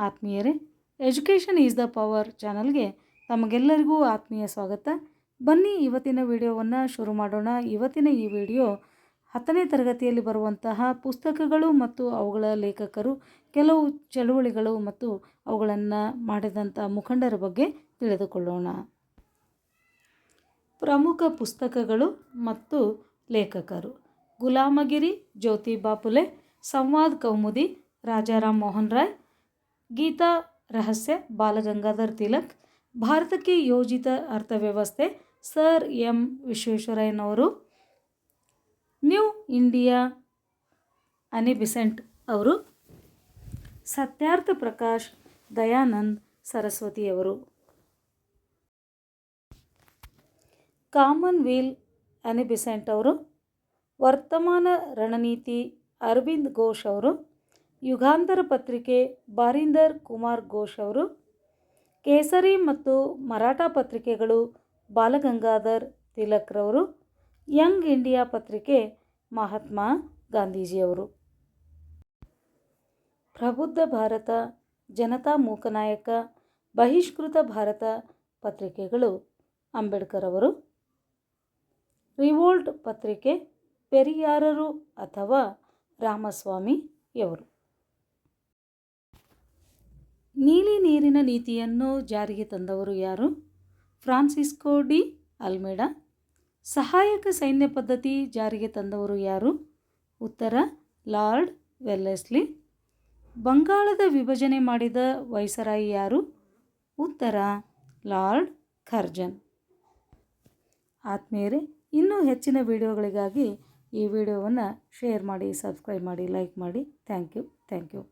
ಆತ್ಮೀಯರೇ, education is the power ಚಾನಲ್ಗೆ ತಮಗೆಲ್ಲರಿಗೂ ಆತ್ಮೀಯ ಸ್ವಾಗತ. ಬನ್ನಿ ಇವತ್ತಿನ ವಿಡಿಯೋವನ್ನು ಶುರು ಮಾಡೋಣ. ಇವತ್ತಿನ ಈ ವಿಡಿಯೋ ಹತ್ತನೇ ತರಗತಿಯಲ್ಲಿ ಬರುವಂತಹ ಪುಸ್ತಕಗಳು ಮತ್ತು ಅವುಗಳ ಲೇಖಕರು, ಕೆಲವು ಚಳುವಳಿಗಳು ಮತ್ತು ಅವುಗಳನ್ನು ಮಾಡಿದಂಥ ಮುಖಂಡರ ಬಗ್ಗೆ ತಿಳಿದುಕೊಳ್ಳೋಣ. ಪ್ರಮುಖ ಪುಸ್ತಕಗಳು ಮತ್ತು ಲೇಖಕರು. ಗುಲಾಮಗಿರಿ, ಜ್ಯೋತಿ ಬಾಪುಲೆ, ಸಂವಾದ್ ಕೌಮುದಿ, ರಾಜಾರಾಮ್ ಮೋಹನ್ ರಾಯ್ ಗೀತಾ ರಹಸ್ಯ, ಬಾಲಗಂಗಾಧರ್ ತಿಲಕ್, ಭಾರತಕ್ಕೆ ಯೋಜಿತ ಅರ್ಥವ್ಯವಸ್ಥೆ, ಸರ್ ಎಂ ವಿಶ್ವೇಶ್ವರಯ್ಯನವರು, ನ್ಯೂ ಇಂಡಿಯಾ, ಅನಿ ಬಿಸೆಂಟ್ ಅವರು, ಸತ್ಯಾರ್ಥ ಪ್ರಕಾಶ್, ದಯಾನಂದ್ ಸರಸ್ವತಿಯವರು ಕಾಮನ್ವೆಲ್ ಅನಿ ಬಿಸೆಂಟ್ ಅವರು, ವರ್ತಮಾನ ರಣನೀತಿ ಅರವಿಂದ್ ಘೋಷ್ ಅವರು ಯುಗಾಂತರ ಪತ್ರಿಕೆ ಬಾರಿಂದರ್ ಕುಮಾರ್ ಘೋಷ್ ಅವರು, ಕೇಸರಿ ಮತ್ತು ಮರಾಠ ಪತ್ರಿಕೆಗಳು ಬಾಲಗಂಗಾಧರ್ ತಿಲಕ್ರವರು ಯಂಗ್ ಇಂಡಿಯಾ ಪತ್ರಿಕೆ ಮಹಾತ್ಮ ಗಾಂಧೀಜಿಯವರು ಪ್ರಬುದ್ಧ ಭಾರತ, ಜನತಾ ಮೂಕನಾಯಕ ಬಹಿಷ್ಕೃತ ಭಾರತ ಪತ್ರಿಕೆಗಳು ಅಂಬೇಡ್ಕರ್ ಅವರು. ರಿವೋಲ್ಟ್ ಪತ್ರಿಕೆ, ಪೆರಿಯಾರರು ಅಥವಾ ರಾಮಸ್ವಾಮಿಯವರು ನೀಲಿ ನೀರಿನ ನೀತಿಯನ್ನು ಜಾರಿಗೆ ತಂದವರು ಯಾರು? ಫ್ರಾನ್ಸಿಸ್ಕೋ ಡಿ ಅಲ್ಮೇಡಾ ಸಹಾಯಕ ಸೈನ್ಯ ಪದ್ಧತಿ ಜಾರಿಗೆ ತಂದವರು ಯಾರು? ಉತ್ತರ, ಲಾರ್ಡ್ ವೆಲ್ಲೆಸ್ಲಿ. ಬಂಗಾಳದ ವಿಭಜನೆ ಮಾಡಿದ ವೈಸರಾಯಿ ಯಾರು? ಉತ್ತರ, ಲಾರ್ಡ್ ಖರ್ಜನ್. ಆತ್ಮೀಯರೇ, ಇನ್ನೂ ಹೆಚ್ಚಿನ ವಿಡಿಯೋಗಳಿಗಾಗಿ ಈ ವಿಡಿಯೋವನ್ನು ಶೇರ್ ಮಾಡಿ, ಸಬ್ಸ್ಕ್ರೈಬ್ ಮಾಡಿ, ಲೈಕ್ ಮಾಡಿ. Thank you thank you.